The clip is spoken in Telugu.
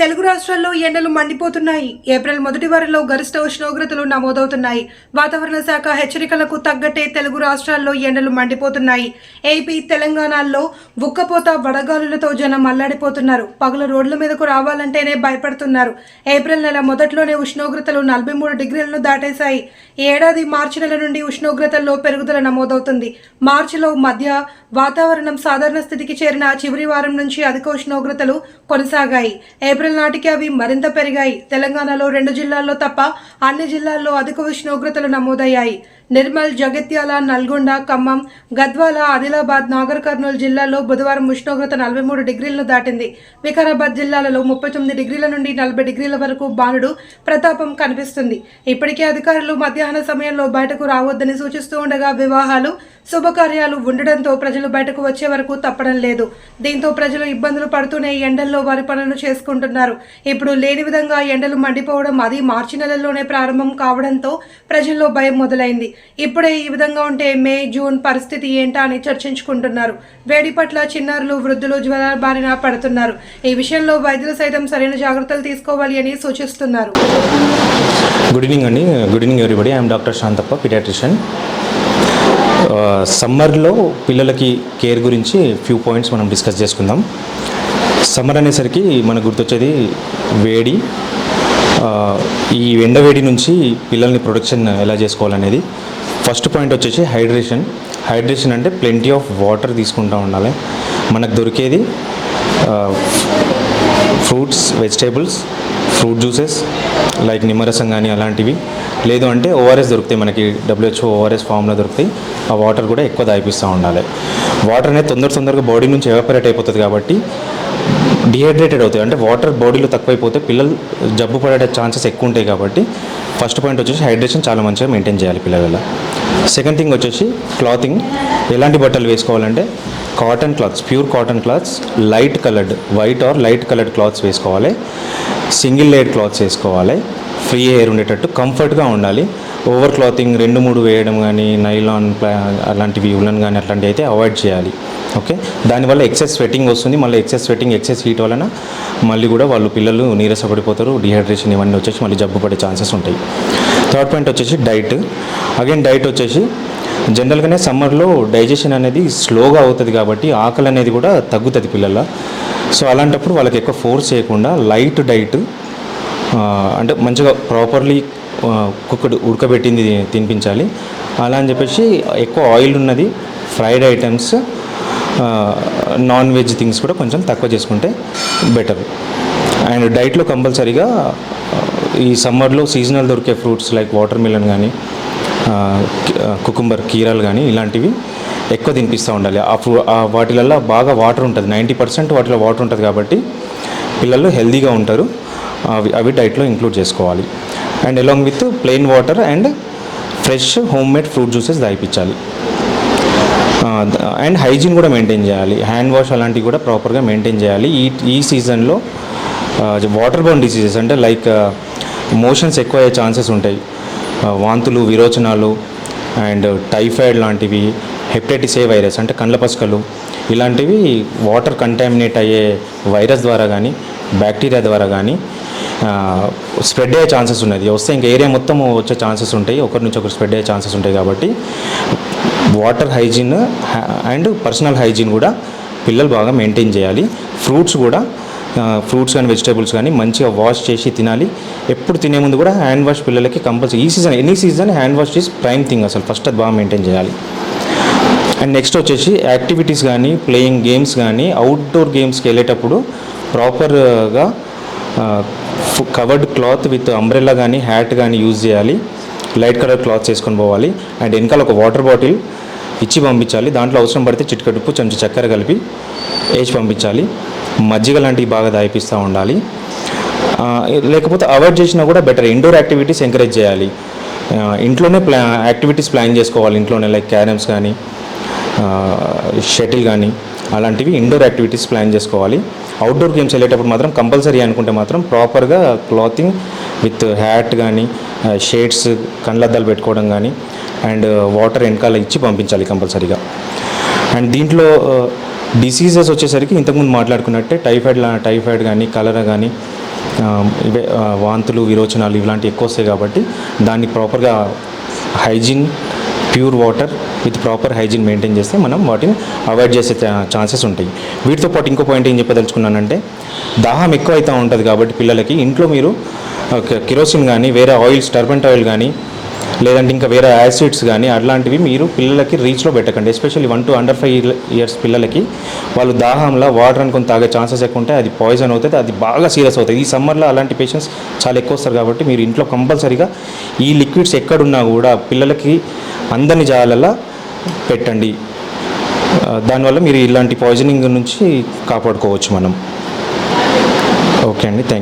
తెలుగు రాష్ట్రాల్లో ఎండలు మండిపోతున్నాయి. ఏప్రిల్ మొదటి వారంలో గరిష్ట ఉష్ణోగ్రతలు నమోదవుతున్నాయి. వాతావరణ శాఖ హెచ్చరికలకు తగ్గట్టే తెలుగు రాష్ట్రాల్లో ఎండలు మండిపోతున్నాయి. ఏపీ తెలంగాణలో ఉక్కపోత వడగాలులతో జనం అల్లాడిపోతున్నారు. పగలు రోడ్ల మీదకు రావాలంటేనే భయపడుతున్నారు. ఏప్రిల్ నెల మొదట్లోనే ఉష్ణోగ్రతలు నలభై మూడు డిగ్రీలను దాటేశాయి. ఏడాది మార్చి నెల నుండి ఉష్ణోగ్రతల్లో పెరుగుదల నమోదవుతుంది. మార్చిలో మధ్య వాతావరణం సాధారణ స్థితికి చేరిన చివరి వారం నుంచి అధిక ఉష్ణోగ్రతలు కొనసాగాయి. ఏప్రిల్ నాటికి అవి మరింత పెరిగాయి. తెలంగాణలో రెండు జిల్లాల్లో తప్ప అన్ని జిల్లాల్లో అధిక ఉష్ణోగ్రతలు నమోదయ్యాయి. నిర్మల్ జగిత్యాల నల్గొండ ఖమ్మం గద్వాల ఆదిలాబాద్ నాగర్ కర్నూలు జిల్లాల్లో బుధవారం ఉష్ణోగ్రత నలభై మూడు డిగ్రీలను దాటింది. వికారాబాద్ జిల్లాలలో ముప్పై తొమ్మిది డిగ్రీల నుండి నలభై డిగ్రీల వరకు బాణుడు ప్రతాపం కనిపిస్తుంది. ఇప్పటికే అధికారులు మధ్యాహ్న సమయంలో బయటకు రావద్దని సూచిస్తూ ఉండగా వివాహాలు శుభకార్యాలు ఉండడంతో ప్రజలు బయటకు వచ్చే వరకు తప్పడం లేదు. దీంతో ప్రజలు ఇబ్బందులు పడుతూనే ఎండల్లో వారి పనులు చేసుకుంటున్నారు. ఇప్పుడు లేని విధంగా ఎండలు మండిపోవడం అది మార్చి నెలలోనే ప్రారంభం కావడంతో ప్రజల్లో భయం మొదలైంది. ఇప్పుడే ఈ విధంగా ఉంటే మే జూన్ పరిస్థితి ఏంటా అని చర్చించుకుంటున్నారు. వేడి పట్ల చిన్నారులు వృద్ధులు జ్వరాల బారిన పడుతున్నారు. ఈ విషయంలో వైద్యులు సైతం సరైన జాగ్రత్తలు తీసుకోవాలి అని సూచిస్తున్నారు. గుడ్ ఈవినింగ్ అండి good evening everybody I'm doctor Shantappa paediatrician సమ్మర్లో పిల్లలకి కేర్ గురించి ఫ్యూ పాయింట్స్ మనం డిస్కస్ చేసుకుందాం. సమ్మర్ అనేసరికి మనకు గుర్తొచ్చేది వేడి. ఈ ఎండ వేడి నుంచి పిల్లల్ని ప్రొటెక్షన్ ఎలా చేసుకోవాలనేది. ఫస్ట్ పాయింట్ వచ్చేసి హైడ్రేషన్. హైడ్రేషన్ అంటే ప్లెంటీ ఆఫ్ వాటర్ తీసుకుంటూ ఉండాలి. మనకు దొరికేది fruits vegetables fruit juices like నిమ్మరసం కానీ అలాంటివి. లేదు అంటే ఓఆర్ఎస్ దొరుకుతాయి మనకి డబ్ల్యూహెచ్ఓ ఓఆర్ఎస్ ఫామ్లో దొరుకుతాయి. ఆ వాటర్ కూడా ఎక్కువ తాగిపిస్తూ ఉండాలి. వాటర్ అనేది తొందర తొందరగా బాడీ నుంచి ఎవాపరేట్ అయిపోతుంది కాబట్టి డిహైడ్రేటెడ్ అవుతాయి. అంటే వాటర్ బాడీలో తక్కువైపోతే పిల్లలు జబ్బు పడే ఛాన్సెస్ ఎక్కువ ఉంటాయి కాబట్టి ఫస్ట్ పాయింట్ వచ్చేసి హైడ్రేషన్ చాలా మంచిగా మెయింటైన్ చేయాలి పిల్లల సెకండ్ థింగ్ వచ్చేసి క్లాతింగ్. ఎలాంటి బట్టలు వేసుకోవాలంటే cotton clothes pure cotton clothes light coloured white or light coloured clothes వేసుకోవాలి. సింగిల్ లేయర్ క్లాత్స్ వేసుకోవాలి. ఫ్రీ ఎయిర్ ఉండేటట్టు కంఫర్ట్గా ఉండాలి. ఓవర్ క్లాతింగ్ రెండు మూడు వేయడం కానీ నైలాన్ అలాంటివి ఉలన్ కానీ అట్లాంటివి అయితే అవాయిడ్ చేయాలి. ఓకే? దానివల్ల ఎక్సెస్ స్వెట్టింగ్ వస్తుంది. మళ్ళీ ఎక్సెస్ స్వెట్టింగ్ ఎక్సెస్ హీట్ వలన మళ్ళీ కూడా వాళ్ళు పిల్లలు నీరసపడిపోతారు డిహైడ్రేషన్ ఇవన్నీ వచ్చేసి మళ్ళీ జబ్బు పడే ఛాన్సెస్ ఉంటాయి. థర్డ్ పాయింట్ వచ్చేసి డైట్. అగైన్ డైట్ వచ్చేసి జనరల్గానే సమ్మర్లో డైజెషన్ అనేది స్లోగా అవుతుంది కాబట్టి ఆకలి అనేది కూడా తగ్గుతుంది పిల్లల. సో అలాంటప్పుడు వాళ్ళకి ఎక్కువ ఫోర్స్ చేయకుండా లైట్ డైట్ అంటే మంచిగా ప్రాపర్లీ కుక్కడు ఉడకబెట్టింది తినిపించాలి. అలా అని చెప్పేసి ఎక్కువ ఆయిల్ ఉన్నది fried items non veg things కూడా కొంచెం తక్కువ చేసుకుంటే బెటర్. అండ్ డైట్లో కంపల్సరీగా ఈ సమ్మర్లో సీజనల్ దొరికే ఫ్రూట్స్ లైక్ వాటర్ మిలన్ కానీ కుకుంబర్ కీరాలు కానీ ఇలాంటివి ఎక్కువ తినిపిస్తూ ఉండాలి. ఆ ఫ్రూ ఆ వాటిలల్లో బాగా వాటర్ ఉంటుంది. నైంటీ పర్సెంట్ వాటిలో వాటర్ ఉంటుంది కాబట్టి పిల్లలు హెల్దీగా ఉంటారు. అవి అవి డైట్లో ఇంక్లూడ్ చేసుకోవాలి. And along with plain water and fresh homemade fruit juices దాయిపించాలి and hygiene కూడా మెయింటైన్ చేయాలి. హ్యాండ్ వాష్ అలాంటివి కూడా ప్రాపర్గా మెయింటైన్ చేయాలి. ఈ ఈ సీజన్లో వాటర్ బౌండ్ డిసీజెస్ అంటే లైక్ మోషన్స్ ఎక్కువ అయ్యే ఛాన్సెస్ ఉంటాయి. వాంతులు విరోచనాలు అండ్ టైఫాయిడ్ లాంటివి హెపటైటిస్ ఏ వైరస్ అంటే కండ్ల పసుకలు ఇలాంటివి వాటర్ కంటామినేట్ అయ్యే వైరస్ ద్వారా కానీ బ్యాక్టీరియా ద్వారా కానీ స్ప్రెడ్ అయ్యే ఛాన్సెస్ ఉన్నది. వస్తే ఇంకా ఏరియా మొత్తం వచ్చే ఛాన్సెస్ ఉంటాయి. ఒకరి నుంచి ఒకరు స్ప్రెడ్ అయ్యే ఛాన్సెస్ ఉంటాయి కాబట్టి water hygiene and personal hygiene కూడా పిల్లలు బాగా మెయింటైన్ చేయాలి. ఫ్రూట్స్ కూడా ఫ్రూట్స్ కానీ వెజిటేబుల్స్ కానీ మంచిగా వాష్ చేసి తినాలి. ఎప్పుడు తినే ముందు కూడా హ్యాండ్ వాష్ పిల్లలకి కంపల్సరీ. ఈ season any season hand wash is prime thing అసలు. ఫస్ట్ అది బాగా మెయింటైన్ చేయాలి. అండ్ నెక్స్ట్ వచ్చేసి యాక్టివిటీస్ కానీ ప్లేయింగ్ గేమ్స్ కానీ అవుట్డోర్ గేమ్స్కి వెళ్ళేటప్పుడు ప్రాపర్గా కవర్డ్ క్లాత్ విత్ అంబ్రెల్లా కానీ హ్యాట్ కానీ యూజ్ చేయాలి. లైట్ కలర్ క్లాత్స్ వేసుకొని పోవాలి. అండ్ వెనకాల ఒక వాటర్ బాటిల్ ఇచ్చి పంపించాలి. దాంట్లో అవసరం పడితే చిట్కడుపు చెంచు చక్కెర కలిపి వేసి పంపించాలి. మజ్జిగ లాంటివి బాగా దాయిపిస్తూ ఉండాలి. లేకపోతే అవాయిడ్ చేసినా కూడా బెటర్ ఇండోర్ యాక్టివిటీస్ ఎంకరేజ్ చేయాలి. ఇంట్లోనే ప్లా యాక్టివిటీస్ ప్లాన్ చేసుకోవాలి. ఇంట్లోనే లైక్ క్యారమ్స్ కానీ షటిల్ కానీ అలాంటివి ఇండోర్ యాక్టివిటీస్ ప్లాన్ చేసుకోవాలి. అవుట్డోర్ గేమ్స్ వెళ్ళేటప్పుడు మాత్రం కంపల్సరీ అనుకుంటే మాత్రం ప్రాపర్గా క్లాతింగ్ విత్ హ్యాట్ కానీ షేడ్స్ కండ్లద్దాలు పెట్టుకోవడం కానీ అండ్ వాటర్ వెనకాల ఇచ్చి పంపించాలి కంపల్సరీగా అండ్ దీంట్లో డిసీజెస్ వచ్చేసరికి ఇంతకుముందు మాట్లాడుకున్నట్టే టైఫాయిడ్ టైఫాయిడ్ కానీ కలరా కానీ ఇవే వాంతులు విరోచనాలు ఇలాంటివి ఎక్కువ వస్తాయి కాబట్టి దాన్ని ప్రాపర్గా hygiene pure water with proper hygiene maintain చేస్తే మనం వాటిని అవాయిడ్ చేసే ఛాన్సెస్ ఉంటాయి. వీటితో పాటు ఇంకో పాయింట్ ఏం చెప్పదలుచుకున్నానంటే దాహం ఎక్కువ అవుతూ ఉంటుంది కాబట్టి పిల్లలకి ఇంట్లో మీరు కిరోసిన్ కానీ వేరే ఆయిల్స్ టర్బెంట్ ఆయిల్ కానీ లేదంటే ఇంకా వేరే యాసిడ్స్ కానీ అట్లాంటివి మీరు పిల్లలకి రీచ్లో పెట్టకండి. Especially one to under five years పిల్లలకి వాళ్ళు దాహంలో వాటర్ అనుకుని తాగే ఛాన్సెస్ ఎక్కువ ఉంటాయి. అది పాయిజన్ అవుతుంది. అది బాగా సీరియస్ అవుతుంది. ఈ సమ్మర్లో అలాంటి పేషెంట్స్ చాలా ఎక్కువ వస్తారు కాబట్టి మీరు ఇంట్లో కంపల్సరీగా ఈ లిక్విడ్స్ ఎక్కడున్నా కూడా పిల్లలకి అందని జాలలా పెట్టండి. దానివల్ల మీరు ఇలాంటి పాయిజనింగ్ నుంచి కాపాడుకోవచ్చు మనం. ఓకే అండి. థ్యాంక్